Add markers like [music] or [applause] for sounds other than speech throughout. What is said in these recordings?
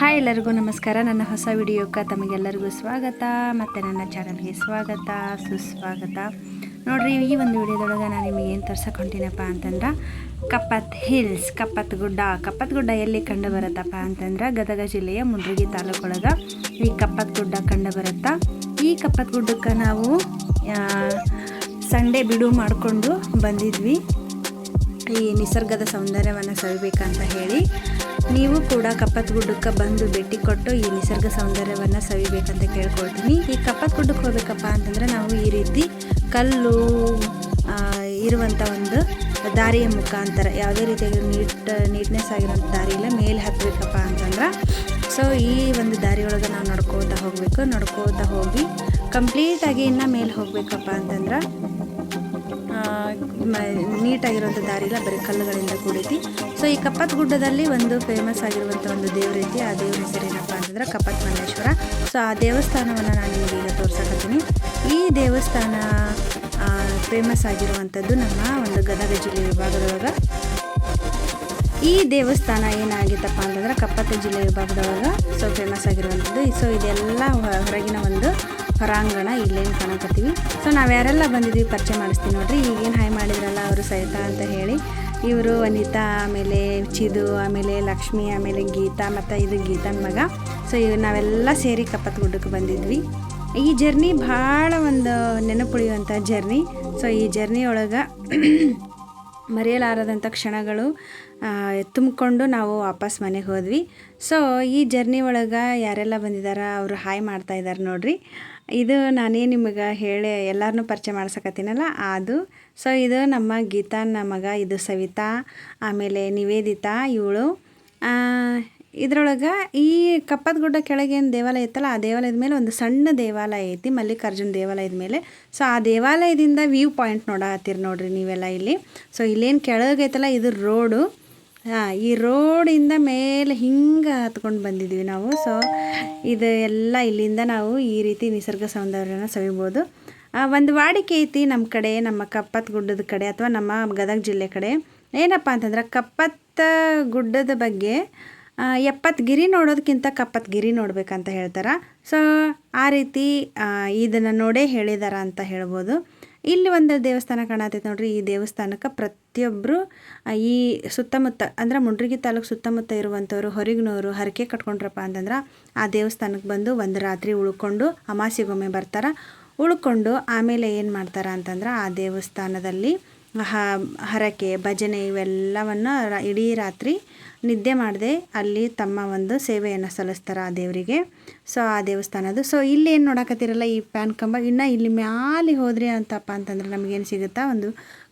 Hi ಎಲ್ಲರಿಗೂ ನಮಸ್ಕಾರ. ನನ್ನ ಹೊಸ ವಿಡಿಯೋಕ್ಕೆ ತಮಗೆಲ್ಲರಿಗೂ ಸ್ವಾಗತ. ಮತ್ತು ನನ್ನ ಚಾನಲ್ಗೆ ಸ್ವಾಗತ, ಸುಸ್ವಾಗತ. ನೋಡ್ರಿ, ಈ ಒಂದು ವಿಡಿಯೋದೊಳಗೆ ನಾನು ನಿಮಗೆ ಏನು ತರ್ಸಕೊಂಡಿನಪ್ಪ ಅಂತಂದ್ರೆ, ಕಪ್ಪತ್ ಹಿಲ್ಸ್ ಕಪ್ಪತ್ ಗುಡ್ಡ. ಕಪ್ಪತ್ ಗುಡ್ಡ ಎಲ್ಲಿ ಕಂಡು ಬರುತ್ತಪ್ಪ ಅಂತಂದ್ರೆ, ಗದಗ ಜಿಲ್ಲೆಯ ಮುಂಡ್ರಿಗಿ ತಾಲೂಕೊಳಗೆ ಈ ಕಪ್ಪತ್ ಗುಡ್ಡ ಕಂಡು ಬರುತ್ತಾ. ಈ ಕಪ್ಪತ್ ಗುಡ್ಡಕ್ಕೆ ನಾವು ಸಂಡೇ ಬಿಡು ಮಾಡಿಕೊಂಡು ಬಂದಿದ್ವಿ. ಈ ನಿಸರ್ಗದ ಸೌಂದರ್ಯವನ್ನು ಸವಿಬೇಕಂತ ಹೇಳಿ ನೀವು ಕೂಡ ಕಪ್ಪತ್ ಗುಡ್ಡಕ್ಕೆ ಬಂದು ಭೇಟಿ ಕೊಟ್ಟು ಈ ನಿಸರ್ಗ ಸೌಂದರ್ಯವನ್ನು ಸವಿಬೇಕಂತ ಕೇಳ್ಕೊಳ್ತೀನಿ. ಈ ಕಪ್ಪತ್ ಗುಡ್ಡಕ್ಕೆ ಹೋಗ್ಬೇಕಪ್ಪ ಅಂತಂದರೆ ನಾವು ಈ ರೀತಿ ಕಲ್ಲು ಇರುವಂಥ ಒಂದು ದಾರಿಯ ಮುಖಾಂತರ, ಯಾವುದೇ ರೀತಿಯಾಗಿ ನೀಟ್, ನೀಟ್ನೆಸ್ ಆಗಿರೋಂಥ ದಾರಿ ಇಲ್ಲ ಮೇಲೆ ಹತ್ತಬೇಕಪ್ಪ ಅಂತಂದ್ರೆ, ಸೊ ಈ ಒಂದು ದಾರಿಯೊಳಗೆ ನಾವು ನಡ್ಕೋತಾ ಹೋಗಬೇಕು. ನಡ್ಕೋತಾ ಹೋಗಿ ಕಂಪ್ಲೀಟಾಗಿ ಇನ್ನು ಮೇಲೆ ಹೋಗಬೇಕಪ್ಪ ಅಂತಂದ್ರೆ ನೀಟಾಗಿರುವಂಥ ದಾರಿ ಇಲ್ಲ ಬರೀ ಕಲ್ಲುಗಳಿಂದ ಕೂಡೈತಿ ಸೊ ಈ ಕಪ್ಪತ್ ಗುಡ್ಡದಲ್ಲಿ ಒಂದು ಫೇಮಸ್ ಆಗಿರುವಂಥ ಒಂದು ದೇವ್ರ ಐತಿ, ಆ ದೇವ್ರ ಹೆಸರು ಏನಪ್ಪ ಅಂತಂದ್ರೆ ಕಪ್ಪತ್ ಮಲ್ಲೇಶ್ವರ ಸೊ ಆ ದೇವಸ್ಥಾನವನ್ನು ನಾನು ನಿಮಗೆ ಈಗ ತೋರ್ಸಕತ್ತೀನಿ. ಈ ದೇವಸ್ಥಾನ ಫೇಮಸ್ ಆಗಿರುವಂಥದ್ದು ನಮ್ಮ ಒಂದು ಗದಗ ಜಿಲ್ಲೆ ವಿಭಾಗದೊಳಗೆ. ಈ ದೇವಸ್ಥಾನ ಏನಾಗಿತ್ತಪ್ಪ ಅಂತಂದ್ರೆ ಕಪ್ಪತ್ತ ಜಿಲ್ಲೆ ವಿಭಾಗದೊಳಗೆ ಸೊ ಫೇಮಸ್ ಆಗಿರುವಂಥದ್ದು. ಸೊ ಇದೆಲ್ಲ ಹೊರಗಿನ ಒಂದು ಹೊರಾಂಗಣ ಇಲ್ಲೇನು ಕಾಣಕತ್ತೀವಿ. ಸೊ ನಾವು ಯಾರೆಲ್ಲ ಬಂದಿದ್ವಿ ಪರಿಚಯ ಮಾಡಿಸ್ತೀವಿ ನೋಡ್ರಿ. ಈಗೇನು ಹಾಯ್ ಮಾಡಿದ್ರಲ್ಲ ಅವರು ಸಹಿತ ಅಂತ ಹೇಳಿ. ಇವರು ವನಿತಾ, ಆಮೇಲೆ ಚಿದು, ಆಮೇಲೆ ಲಕ್ಷ್ಮಿ, ಆಮೇಲೆ ಗೀತಾ ಮತ್ತು ಇದು ಗೀತನ ಮಗ. ಸೊ ಇವ್ ನಾವೆಲ್ಲ ಸೇರಿ ಕಪ್ಪತ್ ಗುಡ್ಡಕ್ಕೆ ಬಂದಿದ್ವಿ. ಈ ಜರ್ನಿ ಭಾಳ ಒಂದು ನೆನಪುಳಿಯುವಂಥ ಜರ್ನಿ. ಸೊ ಈ ಜರ್ನಿ ಒಳಗೆ [clears throat] ಮರೆಯಲಾರದಂಥ ಕ್ಷಣಗಳು ತುಂಬಿಕೊಂಡು ನಾವು ವಾಪಸ್ ಮನೆಗೆ ಹೋದ್ವಿ. ಸೊ ಈ ಜರ್ನಿ ಒಳಗೆ ಯಾರೆಲ್ಲ ಬಂದಿದ್ದಾರೆ ಅವರು ಹಾಯ್ ಮಾಡ್ತಾ ಇದ್ದಾರೆ ನೋಡ್ರಿ. ಇದು ನಾನೇ ನಿಮಗೆ ಹೇಳಿ ಎಲ್ಲರನ್ನೂ ಪರಿಚಯ ಮಾಡ್ಸಕತ್ತೀನಲ್ಲ, ಅದು. ಸೊ ಇದು ನಮ್ಮ ಗೀತಾ ನಮಗ ಇದು ಸವಿತಾ, ಆಮೇಲೆ ನಿವೇದಿತಾ, ಇವಳು. ಇದ್ರೊಳಗೆ ಈ ಕಪ್ಪದ ಗುಡ್ಡ ಕೆಳಗೆ ಏನು ದೇವಾಲಯ ಇತ್ತಲ್ಲ, ಆ ದೇವಾಲಯದ ಮೇಲೆ ಒಂದು ಸಣ್ಣ ದೇವಾಲಯ ಐತಿ, ಮಲ್ಲಿಕಾರ್ಜುನ ದೇವಾಲಯದ ಮೇಲೆ. ಸೊ ಆ ದೇವಾಲಯದಿಂದ ವ್ಯೂ ಪಾಯಿಂಟ್ ನೋಡತ್ತೀರಿ ನೋಡ್ರಿ ನೀವೆಲ್ಲ ಇಲ್ಲಿ. ಸೊ ಇಲ್ಲೇನು ಕೆಳಗೈತಲ್ಲ, ಇದು ರೋಡು ಹಾಂ, ಈ ರೋಡಿಂದ ಮೇಲೆ ಹಿಂಗೆ ಹತ್ಕೊಂಡು ಬಂದಿದ್ದೀವಿ ನಾವು. ಸೊ ಇದು ಎಲ್ಲ ಇಲ್ಲಿಂದ ನಾವು ಈ ರೀತಿ ನಿಸರ್ಗ ಸೌಂದರ್ಯನ ಸವಿಬೋದು. ಒಂದು ವಾಡಿಕೆ ಐತಿ ನಮ್ಮ ಕಡೆ, ನಮ್ಮ ಕಪ್ಪತ್ ಗುಡ್ಡದ ಕಡೆ ಅಥವಾ ನಮ್ಮ ಗದಗ ಜಿಲ್ಲೆ ಕಡೆ. ಏನಪ್ಪ ಅಂತಂದ್ರೆ ಕಪ್ಪತ್ತ ಗುಡ್ಡದ ಬಗ್ಗೆ ಎಪ್ಪತ್ತು ಗಿರಿ ನೋಡೋದಕ್ಕಿಂತ ಕಪ್ಪತ್ತು ಗಿರಿ ನೋಡ್ಬೇಕಂತ ಹೇಳ್ತಾರೆ. ಸೊ ಆ ರೀತಿ ಇದನ್ನು ನೋಡೇ ಹೇಳಿದಾರ ಅಂತ ಹೇಳ್ಬೋದು. ಇಲ್ಲಿ ಒಂದು ದೇವಸ್ಥಾನ ಕಾಣತೈತೆ ನೋಡ್ರಿ. ಈ ದೇವಸ್ಥಾನಕ್ಕೆ ಪ್ರತಿಯೊಬ್ಬರು ಈ ಸುತ್ತಮುತ್ತ, ಅಂದ್ರೆ ಮುಂಡ್ರಿಗಿ ತಾಲೂಕು ಸುತ್ತಮುತ್ತ ಇರುವಂಥವ್ರು ಹೊರಗಿನವರು ಹರಕೆ ಕಟ್ಕೊಂಡ್ರಪ್ಪ ಅಂತಂದ್ರೆ ಆ ದೇವಸ್ಥಾನಕ್ಕೆ ಬಂದು ಒಂದು ರಾತ್ರಿ ಉಳ್ಕೊಂಡು ಅಮಾಸಿಗೊಮ್ಮೆ ಬರ್ತಾರೆ. ಉಳ್ಕೊಂಡು ಆಮೇಲೆ ಏನು ಮಾಡ್ತಾರೆ ಅಂತಂದ್ರೆ ಆ ದೇವಸ್ಥಾನದಲ್ಲಿ ಹರಕೆ, ಭಜನೆ ಇವೆಲ್ಲವನ್ನು ಇಡೀ ರಾತ್ರಿ ನಿದ್ದೆ ಮಾಡದೆ ಅಲ್ಲಿ ತಮ್ಮ ಒಂದು ಸೇವೆಯನ್ನು ಸಲ್ಲಿಸ್ತಾರೆ ಆ ದೇವರಿಗೆ. ಸೊ ಆ ದೇವಸ್ಥಾನದ್ದು. ಸೊ ಇಲ್ಲಿ ಏನು ನೋಡಕತ್ತಿರಲ್ಲ, ಈ ಪ್ಯಾನ್ ಕಂಬ, ಇನ್ನು ಇಲ್ಲಿ ಮ್ಯಾಲೆ ಹೋದ್ರಿ ಅಂತಪ್ಪ ಅಂತಂದ್ರೆ ನಮಗೇನು ಸಿಗುತ್ತಾ? ಒಂದು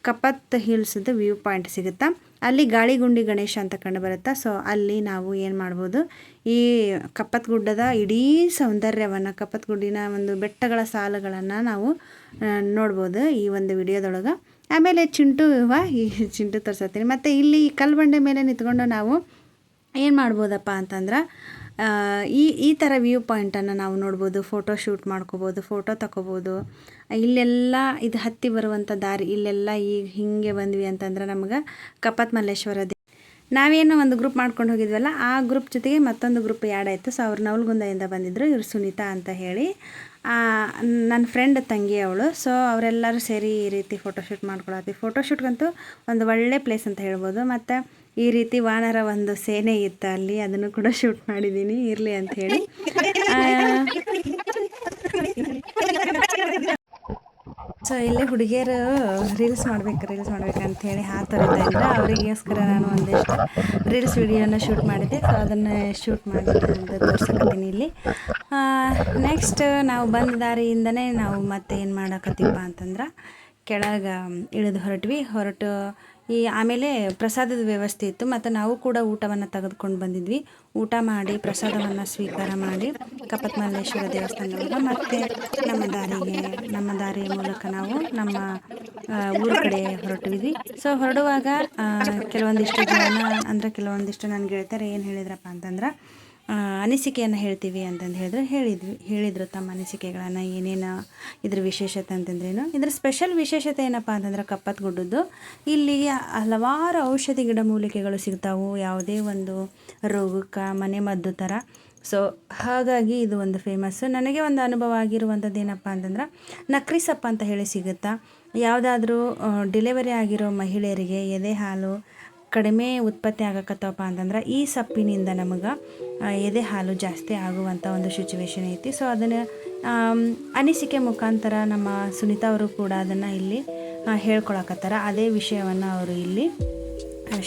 ಕಪ್ಪತ್ ಹಿಲ್ಸ್ದು ವ್ಯೂ ಪಾಯಿಂಟ್ ಸಿಗುತ್ತಾ? ಅಲ್ಲಿ ಗಾಳಿಗುಂಡಿ ಗಣೇಶ ಅಂತ ಕಂಡು ಬರುತ್ತಾ? ಸೊ ಅಲ್ಲಿ ನಾವು ಏನು ಮಾಡ್ಬೋದು? ಈ ಕಪ್ಪತ್ ಗುಡ್ಡದ ಇಡೀ ಸೌಂದರ್ಯವನ್ನು ಕಪ್ಪತ್ ಗುಡ್ಡಿನ ಒಂದು ಬೆಟ್ಟಗಳ ಸಾಲುಗಳನ್ನು ನಾವು ನೋಡ್ಬೋದು ಈ ಒಂದು ವಿಡಿಯೋದೊಳಗೆ. ಆಮೇಲೆ ಚಿಂಟು ಹೂವ ಈ ಚಿಂಟು ತರ್ಸತ್ತೀನಿ. ಮತ್ತು ಇಲ್ಲಿ ಕಲ್ಲು ಮೇಲೆ ನಿಂತ್ಕೊಂಡು ನಾವು ಏನು ಮಾಡ್ಬೋದಪ್ಪ ಅಂತಂದ್ರೆ ಈ ಈ ಥರ ವ್ಯೂ ಪಾಯಿಂಟನ್ನು ನಾವು ನೋಡ್ಬೋದು. ಫೋಟೋ ಶೂಟ್ ಮಾಡ್ಕೋಬೋದು ಫೋಟೋ ತಗೋಬೋದು ಇಲ್ಲೆಲ್ಲ ಇದು ಹತ್ತಿ ಬರುವಂಥ ದಾರಿ, ಇಲ್ಲೆಲ್ಲ ಈಗ ಹಿಂಗೆ ಬಂದ್ವಿ ಅಂತಂದ್ರೆ ನಮ್ಗೆ ಕಪತ್ ಮಲ್ಲೇಶ್ವರ ದೇ ನಾವೇನು ಒಂದು ಗ್ರೂಪ್ ಮಾಡ್ಕೊಂಡು ಹೋಗಿದ್ವಲ್ಲ, ಆ ಗ್ರೂಪ್ ಜೊತೆಗೆ ಮತ್ತೊಂದು ಗ್ರೂಪ್ ಆಯಿತು. ಸೊ ಅವ್ರು ನವಲ್ಗುಂದದಿಂದ ಬಂದಿದ್ದರು ಇವರು ಸುನೀತಾ ಅಂತ ಹೇಳಿ. ನನ್ನ ಫ್ರೆಂಡ್ ತಂಗಿ ಅವಳು. ಸೊ ಅವರೆಲ್ಲರೂ ಸೇರಿ ಈ ರೀತಿ ಫೋಟೋಶೂಟ್ ಮಾಡ್ಕೊಳತ್ತೀವಿ. ಫೋಟೋಶೂಟ್ಗಂತೂ ಒಂದು ಒಳ್ಳೆ ಪ್ಲೇಸ್ ಅಂತ ಹೇಳ್ಬೋದು. ಮತ್ತು ಈ ರೀತಿ ವಾನರ ಒಂದು ಸೇನೆ ಇತ್ತು ಅಲ್ಲಿ, ಅದನ್ನು ಕೂಡ ಶೂಟ್ ಮಾಡಿದ್ದೀನಿ ಇರಲಿ ಅಂತ ಹೇಳಿ. ಸೊ ಇಲ್ಲೇ ಹುಡುಗಿಯರು ರೀಲ್ಸ್ ಮಾಡ್ಬೇಕು ರೀಲ್ಸ್ ಮಾಡ್ಬೇಕಂತ ಹೇಳಿ ಆ ಇದ್ರು ಅವರಿಗೋಸ್ಕರ ನಾನು ಒಂದಿಷ್ಟು ರೀಲ್ಸ್ ವಿಡಿಯೋನ ಶೂಟ್ ಮಾಡಿದ್ದೆ. ಸೊ ಅದನ್ನು ಶೂಟ್ ಮಾಡಿ ತೋರ್ಸಕತ್ತೀನಿ ಇಲ್ಲಿ. ನೆಕ್ಸ್ಟ್ ನಾವು ಬಂದ ದಾರಿಯಿಂದನೇ ನಾವು ಮತ್ತೆ ಏನು ಮಾಡಕತ್ತೀವಪ್ಪ ಅಂತಂದ್ರೆ, ಕೆಳಗೆ ಇಳಿದು ಹೊರಟ್ವಿ. ಹೊರಟು ಈ ಆಮೇಲೆ ಪ್ರಸಾದದ ವ್ಯವಸ್ಥೆ ಇತ್ತು. ಮತ್ತು ನಾವು ಕೂಡ ಊಟವನ್ನು ತೆಗೆದುಕೊಂಡು ಬಂದಿದ್ವಿ. ಊಟ ಮಾಡಿ, ಪ್ರಸಾದವನ್ನು ಸ್ವೀಕಾರ ಮಾಡಿ ಕಪ್ಪತ್ ಮಲ್ಲೇಶ್ವರ ದೇವಸ್ಥಾನದೊಳಗೆ ಮತ್ತು ನಮ್ಮ ದಾರಿಗೆ, ನಮ್ಮ ದಾರಿಯ ಮೂಲಕ ನಾವು ನಮ್ಮ ಊರ ಕಡೆ ಹೊರಟಿದ್ವಿ. ಸೊ ಹೊರಡುವಾಗ ಕೆಲವೊಂದಿಷ್ಟು ಜನ, ಅಂದರೆ ಕೆಲವೊಂದಿಷ್ಟು ನನ್ನ ಗೆಳತಿಯರು ಏನು ಹೇಳಿದ್ರಪ್ಪ ಅಂತಂದ್ರೆ ಅನಿಸಿಕೆಯನ್ನು ಹೇಳ್ತೀವಿ ಅಂತಂದು ಹೇಳಿದ್ರೆ ಹೇಳಿದ್ವಿ. ಹೇಳಿದರು ತಮ್ಮ ಅನಿಸಿಕೆಗಳನ್ನು, ಏನೇನು ಇದ್ರ ವಿಶೇಷತೆ ಅಂತಂದ್ರೇನು? ಇದ್ರ ಸ್ಪೆಷಲ್ ವಿಶೇಷತೆ ಏನಪ್ಪ ಅಂತಂದ್ರೆ ಕಪ್ಪತ್ ಗುಡ್ಡದ್ದು. ಇಲ್ಲಿ ಹಲವಾರು ಔಷಧಿ ಗಿಡಮೂಲಿಕೆಗಳು ಸಿಗ್ತಾವು. ಯಾವುದೇ ಒಂದು ರೋಗಕ್ಕೆ ಮನೆ ಮದ್ದು ಥರ ಸೊ ಹಾಗಾಗಿ ಇದು ಒಂದು ಫೇಮಸ್ಸು ನನಗೆ ಒಂದು ಅನುಭವ ಆಗಿರುವಂಥದ್ದು ಏನಪ್ಪ ಅಂತಂದ್ರೆ ನಕ್ರಿ ಸಪ್ಪ ಅಂತ ಹೇಳಿ ಸಿಗುತ್ತಾ? ಯಾವುದಾದ್ರೂ ಡೆಲಿವರಿ ಆಗಿರೋ ಮಹಿಳೆಯರಿಗೆ ಎದೆ ಹಾಲು ಕಡಿಮೆ ಉತ್ಪತ್ತಿ ಆಗಕತ್ತವಪ್ಪ ಅಂತಂದ್ರೆ ಈ ಸೊಪ್ಪಿನಿಂದ ನಮಗೆ ಎದೆ ಹಾಲು ಜಾಸ್ತಿ ಆಗುವಂಥ ಒಂದು ಸಿಚುವೇಶನ್ ಐತಿ. ಸೊ ಅದನ್ನು ಅನಿಸಿಕೆ ಮುಖಾಂತರ ನಮ್ಮ ಸುನೀತಾ ಅವರು ಕೂಡ ಅದನ್ನು ಇಲ್ಲಿ ಹೇಳ್ಕೊಳಕತ್ತಾರ. ಅದೇ ವಿಷಯವನ್ನು ಅವರು ಇಲ್ಲಿ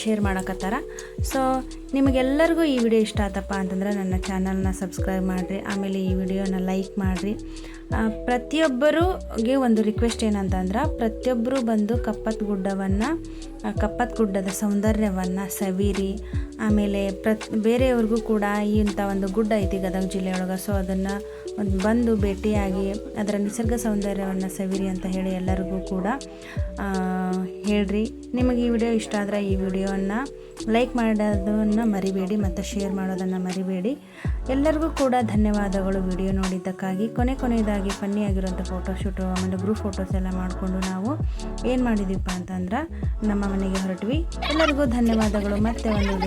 ಶೇರ್ ಮಾಡಕತ್ತಾರ. ಸೊ ನಿಮಗೆಲ್ಲರಿಗೂ ಈ ವಿಡಿಯೋ ಇಷ್ಟ ಆತಪ್ಪ ಅಂತಂದ್ರೆ ನನ್ನ ಚಾನಲ್ನ ಸಬ್ಸ್ಕ್ರೈಬ್ ಮಾಡಿರಿ. ಆಮೇಲೆ ಈ ವಿಡಿಯೋನ ಲೈಕ್ ಮಾಡಿರಿ. ಪ್ರತಿಯೊಬ್ಬರಿಗೆ ಒಂದು ರಿಕ್ವೆಸ್ಟ್ ಏನಂತಂದ್ರೆ ಪ್ರತಿಯೊಬ್ಬರು ಬಂದು ಕಪ್ಪತ್ ಗುಡ್ಡವನ್ನು ಕಪ್ಪತ್ ಗುಡ್ಡದ ಸೌಂದರ್ಯವನ್ನು ಸವಿರಿ. ಆಮೇಲೆ ಪ್ರತ್, ಬೇರೆಯವ್ರಿಗೂ ಕೂಡ ಇಂಥ ಒಂದು ಗುಡ್ಡ ಐತಿ ಗದಗ ಜಿಲ್ಲೆಯೊಳಗೆ. ಸೊ ಅದನ್ನು ಒಂದು ಬಂದು ಭೇಟಿಯಾಗಿ ಅದರ ನಿಸರ್ಗ ಸೌಂದರ್ಯವನ್ನು ಸವಿರಿ ಅಂತ ಹೇಳಿ ಎಲ್ಲರಿಗೂ ಕೂಡ ಹೇಳ್ರಿ. ನಿಮಗೆ ಈ ವಿಡಿಯೋ ಇಷ್ಟ ಆದರೆ ಈ ವಿಡಿಯೋವನ್ನು ಲೈಕ್ ಮಾಡೋದನ್ನು ಮರಿಬೇಡಿ ಮತ್ತು ಶೇರ್ ಮಾಡೋದನ್ನು ಮರಿಬೇಡಿ. ಎಲ್ಲರಿಗೂ ಕೂಡ ಧನ್ಯವಾದಗಳು. ವಿಡಿಯೋ ನೋಡಿದ್ದಕ್ಕಾಗಿ ಕೊನೆ ಕೊನೆಯದಾಗಿ ಫನ್ನಿ ಆಗಿರೋಂಥ ಫೋಟೋಶೂಟು ಆಮೇಲೆ ಗ್ರೂಪ್ ಫೋಟೋಸ್ ಎಲ್ಲ ಮಾಡಿಕೊಂಡು ನಾವು ಏನು ಮಾಡಿದ್ದೀವಪ್ಪ ಅಂತಂದ್ರೆ ನಮ್ಮ ಮನೆಗೆ ಹೊರಟ್ವಿ. ಎಲ್ಲರಿಗೂ ಧನ್ಯವಾದಗಳು. ಮತ್ತೆ ಒಂದು